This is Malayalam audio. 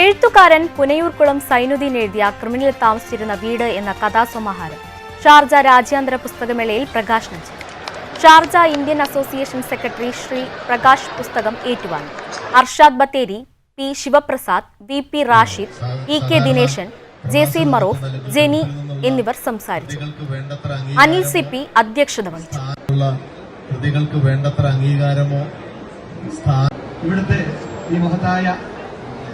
എഴുത്തുകാരൻ പുനയൂർക്കുളം സൈനുദ്ദീൻ എഴുതിയ ക്രിമിനൽ താമസിച്ചിരുന്ന വീട് എന്ന കഥാസമാഹാരം. ഷാർജ രാജ്യാന്തര പുസ്തകമേളയിൽ പ്രകാശനം ചെയ്തു. Sharjah Indian association secretary Shri Prakash പുസ്തകം ഏറ്റുവാങ്ങി. Arshad Bathery P Sivaprasad V P Rashid E K Dineshan J C Maroof Jeni എന്നിവർ സംസാരിച്ചു. അനിൽ സി പി അധ്യക്ഷത വഹിച്ചു. വേണ്ടത്ര അംഗീകാരമോ ഇവിടുത്തെ ഈ മഹത്തായ